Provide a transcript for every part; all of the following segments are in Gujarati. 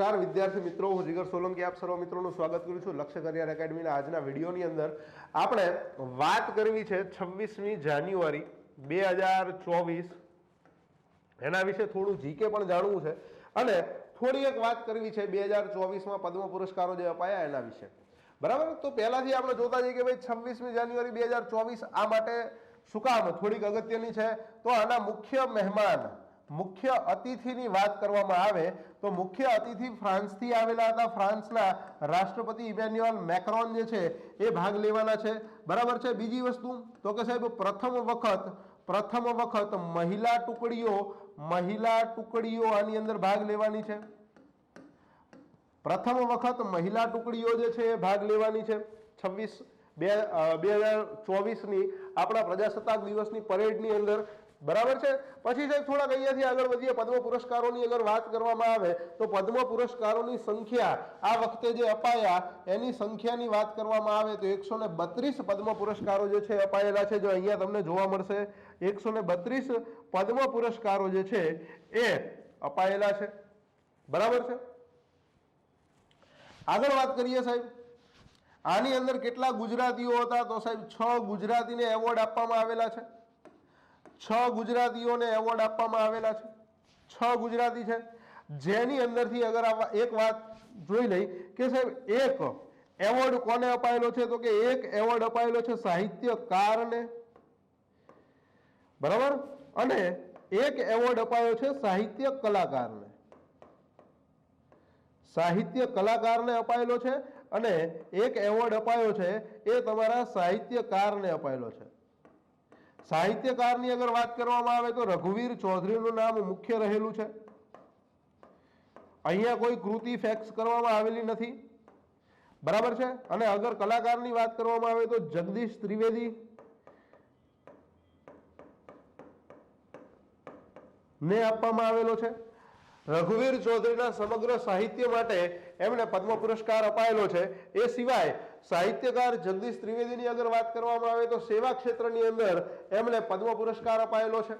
નમસ્કાર, વિદ્યાર્થી મિત્રો. હું જીગર સોલંકી આપ સર્વ મિત્રોનું સ્વાગત કરું છું લક્ષ્ય કરિયર એકેડમીના આજના વિડીયોની અંદર. આપણે વાત કરવી છે છવ્વીસમી જાન્યુઆરી બે હજાર ચોવીસ. એના વિશે થોડું જીકે પણ જાણવું છે. અને થોડી એક વાત કરવી છે બે હજાર ચોવીસમાં પદ્મ પુરસ્કારો જે અપાયા એના વિશે. બરાબર? તો પહેલાંથી આપણે જોતા જઈએ કે ભાઈ છવ્વીસમી જાન્યુઆરી બે હજાર ચોવીસ આ માટે શું કામ? થોડીક અગત્યની છે. તો આના મુખ્ય મહેમાન મુખ્ય અતિથિની વાત કરવામાં આવે તો મુખ્ય અતિથિ ફ્રાન્સથી આવેલા હતા. ફ્રાન્સના રાષ્ટ્રપતિ ઇમેન્યુઅલ મેક્રોન જે છે એ ભાગ લેવાના છે. બરાબર છે? બીજી વસ્તુ તો કે સાહેબ, પ્રથમ વખત પ્રથમ વખત મહિલા ટુકડીઓ મહિલા ટુકડીઓ આની અંદર ભાગ લેવાની છે. પ્રથમ વખત મહિલા ટુકડીઓ જે છે એ ભાગ લેવાની છે. છવ્વીસ, બે બે હજાર ચોવીસની આપણા પ્રજાસત્તાક દિવસની પરેડની અંદર બરાબર છે? પછી સાહેબ થોડાક અહીંયાથી આગળ વધીએ, પદ્મ પુરસ્કારોની અગર વાત કરવામાં આવે, તો પદ્મ પુરસ્કારોની સંખ્યા આ વખતે જે અપાયા, એની સંખ્યાની વાત કરવામાં આવે તો એકસો ને બત્રીસ પદ્મ પુરસ્કારો જે છે અપાયેલા છે. જો અહીંયા તમને જોવા મળશે, એકસો ને બત્રીસ પદ્મ પુરસ્કારો જે છે એ અપાયેલા છે. બરાબર છે? આગળ વાત કરીએ સાહેબ. આની અંદર કેટલા ગુજરાતીઓ હતા? તો સાહેબ છ ગુજરાતીને એવોર્ડ આપવામાં આવેલા છે. છ ગુજરાતીઓને એવોર્ડ આપવામાં આવેલા છે. છ ગુજરાતી છે. જેની અંદરથી અગર એક વાત જોઈ લઈ કે સાહેબ, એક એવોર્ડ કોને અપાયેલો છે? તો કે એક એવોર્ડ અપાયેલો છે સાહિત્યકારને. બરાબર? અને એક એવોર્ડ અપાયો છે સાહિત્ય કલાકારને સાહિત્ય કલાકારને અપાયેલો છે અને એક એવોર્ડ અપાયો છે એ તમારા સાહિત્યકારને અપાયેલો છે. સાહિત્યકારની અગર વાત કરવામાં આવે તો રઘુવીર ચૌધરીનું નામ મુખ્ય રહેલું છે. અહીંયા કોઈ કૃતિ ફેક્સ કરવામાં આવેલી નથી. બરાબર છે? અને અગર કલાકારની વાત કરવામાં આવે તો જગદીશ ત્રિવેદી ને આપવામાં આવેલો છે. રઘુવીર ચૌધરીના સમગ્ર સાહિત્ય માટે એમને પદ્મ પુરસ્કાર અપાયેલો છે. એ સિવાય સાહિત્યકાર જગદીશ ત્રિવેદીની અગર વાત કરવામાં આવે તો સેવા ક્ષેત્રની અંદર એમણે પદ્મ પુરસ્કાર અપાયેલો છે.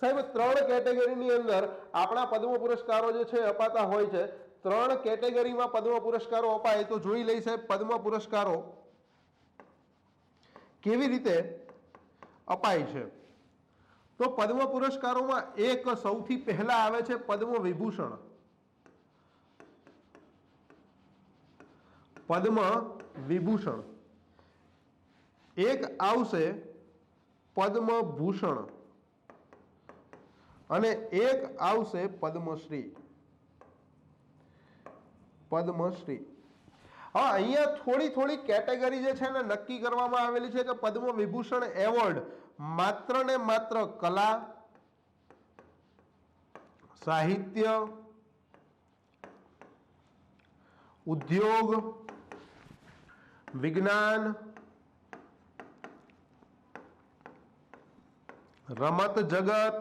સાહેબ, ત્રણ કેટેગરીની અંદર આપણા પદ્મ પુરસ્કારો જે છે અપાતા હોય છે. ત્રણ કેટેગરીમાં પદ્મ પુરસ્કારો અપાય તો જોઈ લઈ સાહેબ, પદ્મ પુરસ્કારો કેવી રીતે અપાય છે? તો પદ્મ પુરસ્કારોમાં એક સૌથી પહેલા આવે છે પદ્મ વિભૂષણ. પદ્મ વિભૂષણ. એક આવશે પદ્મભૂષણ અને એક આવશે પદ્મશ્રી. પદ્મશ્રી. હવે અહીંયા થોડી થોડી કેટેગરી જે છે ને નક્કી કરવામાં આવેલી છે કે પદ્મ વિભૂષણ એવોર્ડ માત્ર ને માત્ર કલા, સાહિત્ય, ઉદ્યોગ વિજ્ઞાન, રમત જગત,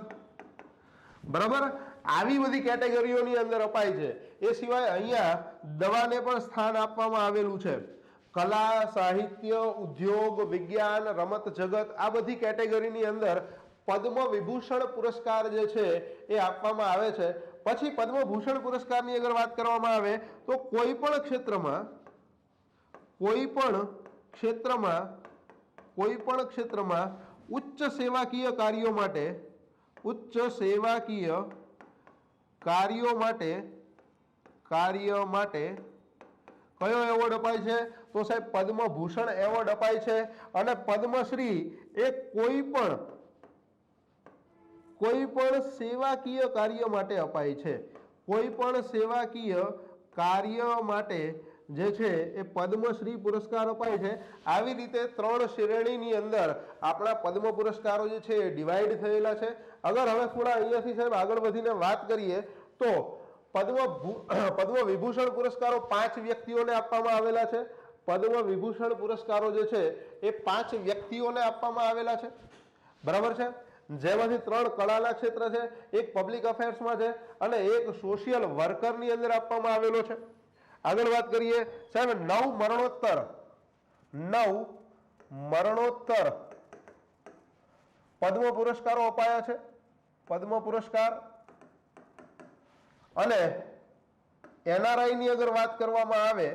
બરાબર? આવી બધી કેટેગરીઓની અંદર અપાય છે. એ સિવાય અહીંયા દવાને પણ સ્થાન આપવામાં આવેલું છે. કલા, સાહિત્ય, ઉદ્યોગ, વિજ્ઞાન, રમત જગત આ બધી કેટેગરીની અંદર પદ્મ વિભૂષણ પુરસ્કાર જે છે એ આપવામાં આવે છે. પછી પદ્મભૂષણ પુરસ્કારની અગર વાત કરવામાં આવે તો કોઈ પણ ક્ષેત્રમાં કોઈ પણ ક્ષેત્રમાં, કોઈ પણ ક્ષેત્રમાં ઉચ્ચ સેવાકીય કાર્યો માટે, ઉચ્ચ સેવાકીય કાર્યો માટે, કાર્ય માટે કયો એવોર્ડ અપાય છે? તો સાહેબ, પદ્મભૂષણ એવોર્ડ અપાય છે અને પદ્મશ્રી એ કોઈ પણ કોઈ પણ સેવાકીય કાર્ય માટે અપાય છે. કોઈ પણ સેવાકીય કાર્ય માટે જે છે એ પદ્મશ્રી પુરસ્કાર અપાય છે. આવી રીતે ત્રણ શ્રેણીની અંદર આપણા પદ્મ પુરસ્કારો જે છે એ ડિવાઈડ થયેલા છે. અગર હવે થોડા અહીંયાથી સાહેબ આગળ વધીને વાત કરીએ, તો પદ્મ પદ્મ વિભૂષણ પુરસ્કારો પાંચ વ્યક્તિઓને આપવામાં આવેલા છે. પદ્મ વિભૂષણ પુરસ્કારો જે છે એ પાંચ વ્યક્તિઓને આપવામાં આવેલા છે. બરાબર છે? જેમાંથી ત્રણ કળાના ક્ષેત્ર છે, એક પબ્લિક અફેર્સમાં છે અને એક સોશિયલ વર્કરની અંદર આપવામાં આવેલો છે. આગળ વાત કરીએ. સાહેબ, નવ મરણોત્તર. નવ મરણોત્તર. પદ્મ પુરસ્કારો અપાયા છે. પદ્મ પુરસ્કાર. અને એનઆરઆઈ ની અગર વાત કરવામાં આવે,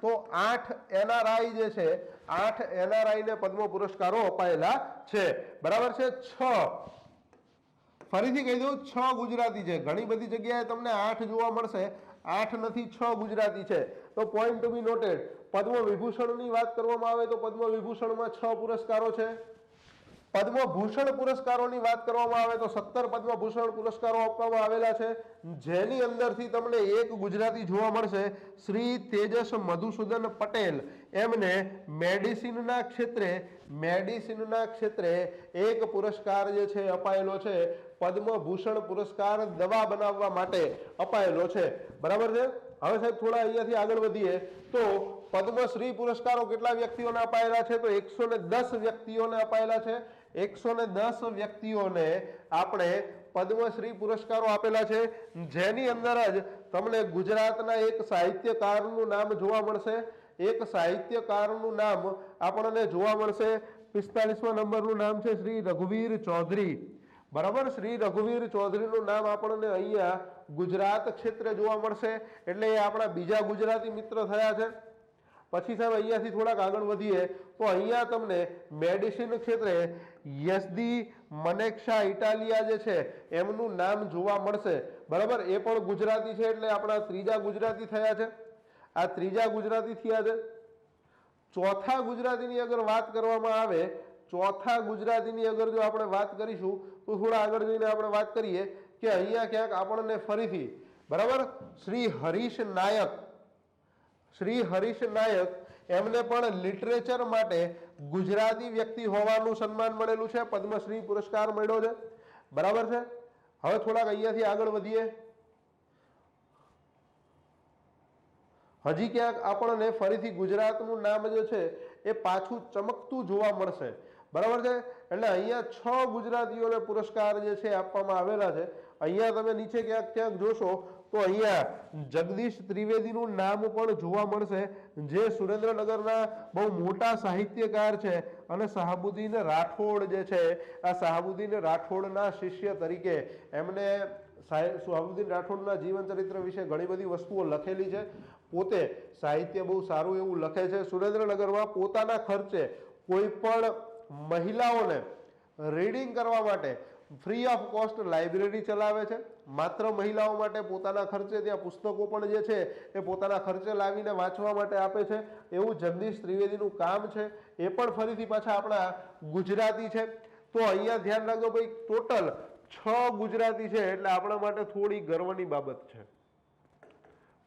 તો આઠ એનઆરઆઈ જે છે, આઠ એનઆરઆઈને પદ્મ પુરસ્કારો અપાયેલા છે. બરાબર છે? છ. ફરીથી કહી દઉં, છ ગુજરાતી છે. ઘણી બધી જગ્યાએ તમને આઠ જોવા મળશે. આઠ નથી, છ ગુજરાતી છે. તો point to be noted Padma વિભૂષણની વાત કરવામાં આવે તો પદ્મ વિભૂષણમાં છ પુરસ્કારો છે. પદ્મભૂષણ પુરસ્કારોની વાત કરવામાં આવે તો સત્તર પદ્મભૂષણ પુરસ્કારો આપવામાં આવેલા છે. જેની અંદરથી તમને એક ગુજરાતી જોવા મળશે, શ્રી તેજસ મધુસૂદન પટેલ. એમને મેડિસિનના ક્ષેત્રે મેડિસિનના ક્ષેત્રે એક પુરસ્કાર જે છે અપાયેલો છે, પદ્મભૂષણ પુરસ્કાર દવા બનાવવા માટે અપાયેલો છે. બરાબર છે? હવે સાહેબ થોડા અહીંયાથી આગળ વધીએ. તો પદ્મશ્રી પુરસ્કારો કેટલા વ્યક્તિઓને અપાયેલા છે? તો એકસો ને દસ વ્યક્તિઓને અપાયેલા છે. એકસો ને દસ વ્યક્તિઓને આપણે પદ્મશ્રી પુરસ્કારો આપેલા છે. જેની અંદર જ તમને ગુજરાતના એક સાહિત્યકારનું નામ જોવા મળશે. એક સાહિત્યકારનું નામ આપણને જોવા મળશે. પિસ્તાલીસમા નંબરનું નામ છે શ્રી રઘુવીર ચૌધરી. બરાબર? શ્રી રઘુવીર ચૌધરીનું નામ આપણને અહીંયા ગુજરાત ક્ષેત્રે જોવા મળશે. એટલે એ આપણા બીજા ગુજરાતી મિત્ર થયા છે. પછી સાહેબ, અહીંયાથી થોડાક આગળ વધીએ, તો અહીંયા તમને મેડિસિન ક્ષેત્રે યસદી મનેક્ષા ઇટાલિયા જે છે, એમનું નામ જોવા મળશે. બરાબર? એ પણ ગુજરાતી છે એટલે આપણા ત્રીજા ગુજરાતી થયા છે. આ ત્રીજા ગુજરાતી થયા છે. ચોથા ગુજરાતીની અગર વાત કરવામાં આવે, ચોથા ગુજરાતીની અગર જો આપણે વાત કરીશું, તો થોડા આગળ જઈને આપણે વાત કરીએ કે અહીંયા ક્યાંક આપણને ફરીથી, બરાબર? શ્રી હરીશ નાયક શ્રી હરીશ નાયક એમને પણ લિટરેચર માટે ગુજરાતી વ્યક્તિ હોવાનું સન્માન મળેલું છે. પદ્મશ્રી પુરસ્કાર મળ્યો છે. બરાબર છે? હવે થોડાક અહીંયાથી આગળ વધીએ. હજી ક્યાંક આપણને ફરીથી ગુજરાતનું નામ જે છે એ પાછું ચમકતું જોવા મળશે. બરાબર છે? એટલે અહીંયા છ ગુજરાતીઓને પુરસ્કાર જે છે આપવામાં આવેલા છે. અહીંયા તમે નીચે ક્યાંક ક્યાંક જોશો તો અહીંયા જગદીશ ત્રિવેદીનું નામ પણ જોવા મળશે, જે સુરેન્દ્રનગરના બહુ મોટા સાહિત્યકાર છે અને શાહબુદ્દીન રાઠોડ જે છે, આ શાહબુદ્દીન રાઠોડના શિષ્ય તરીકે સાહેબ શાહબુદ્દીન રાઠોડના જીવન ચરિત્ર વિશે ઘણી બધી વસ્તુઓ લખેલી છે. પોતે સાહિત્ય બહુ સારું એવું લખે છે. સુરેન્દ્રનગરમાં પોતાના ખર્ચે કોઈ પણ મહિલાઓને રીડિંગ કરવા માટે ફ્રી ઓફ કોસ્ટ લાઇબ્રેરી ચલાવે છે. માત્ર મહિલાઓ માટે પોતાના ખર્ચે ત્યાં પુસ્તકો પણ જે છે, એ પોતાના ખર્ચે લાવીને વાંચવા માટે આપે છે. એવું જગદીશ ત્રિવેદીનું કામ છે. એ પણ ફરીથી પાછા આપણા ગુજરાતી છે. તો અહીંયા ધ્યાન રાખજો ભાઈ, ટોટલ છ ગુજરાતી છે એટલે આપણા માટે થોડી ગર્વની બાબત છે.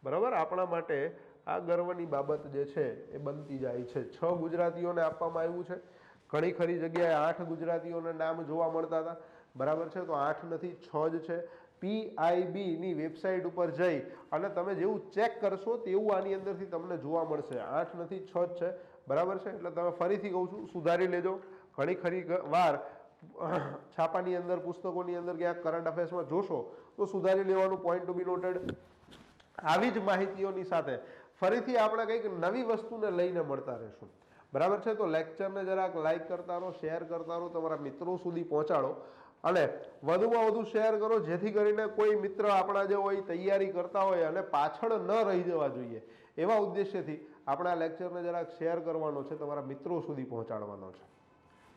બરાબર? આપણા માટે આ ગર્વની બાબત જે છે, એ બનતી જાય છે. છ ગુજરાતીઓને આપવામાં આવ્યું છે. ઘણી ખરી જગ્યાએ આઠ ગુજરાતીઓના નામ જોવા મળતા હતા. બરાબર છે? તો આઠ નથી, છ જ છે. પીઆઈબીની વેબસાઇટ ઉપર જઈ અને તમે જેવું ચેક કરશો તેવું આની અંદરથી તમને જોવા મળશે. આઠ નથી, છ જ છે. બરાબર છે? એટલે તમે ફરીથી કહું છું, સુધારી લેજો. ઘણી ખરી વાર છાપાની અંદર, પુસ્તકોની અંદર ક્યાંક કરંટ અફેર્સમાં જોશો, તો સુધારી લેવાનું પોઈન્ટ ટુ બી નોટેડ આવી જ માહિતીઓની સાથે ફરીથી આપણે કંઈક નવી વસ્તુને લઈને મળતા રહીશું. બરાબર છે? તો લેક્ચરને જરાક લાઇક કરતા રહો શેર કરતા રહો, તમારા મિત્રો સુધી પહોંચાડો. અને વધુમાં વધુ શેર કરો, જેથી કરીને કોઈ મિત્ર આપણા જે હોય તૈયારી કરતા હોય અને પાછળ ન રહી જવા જોઈએ. એવા ઉદ્દેશ્યથી આપણા લેક્ચરને જરાક શેર કરવાનો છે, તમારા મિત્રો સુધી પહોંચાડવાનો છે.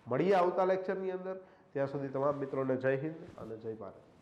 મળીએ આવતા લેક્ચરની અંદર. ત્યાં સુધી તમામ મિત્રોને જય હિન્દ અને જય ભારત.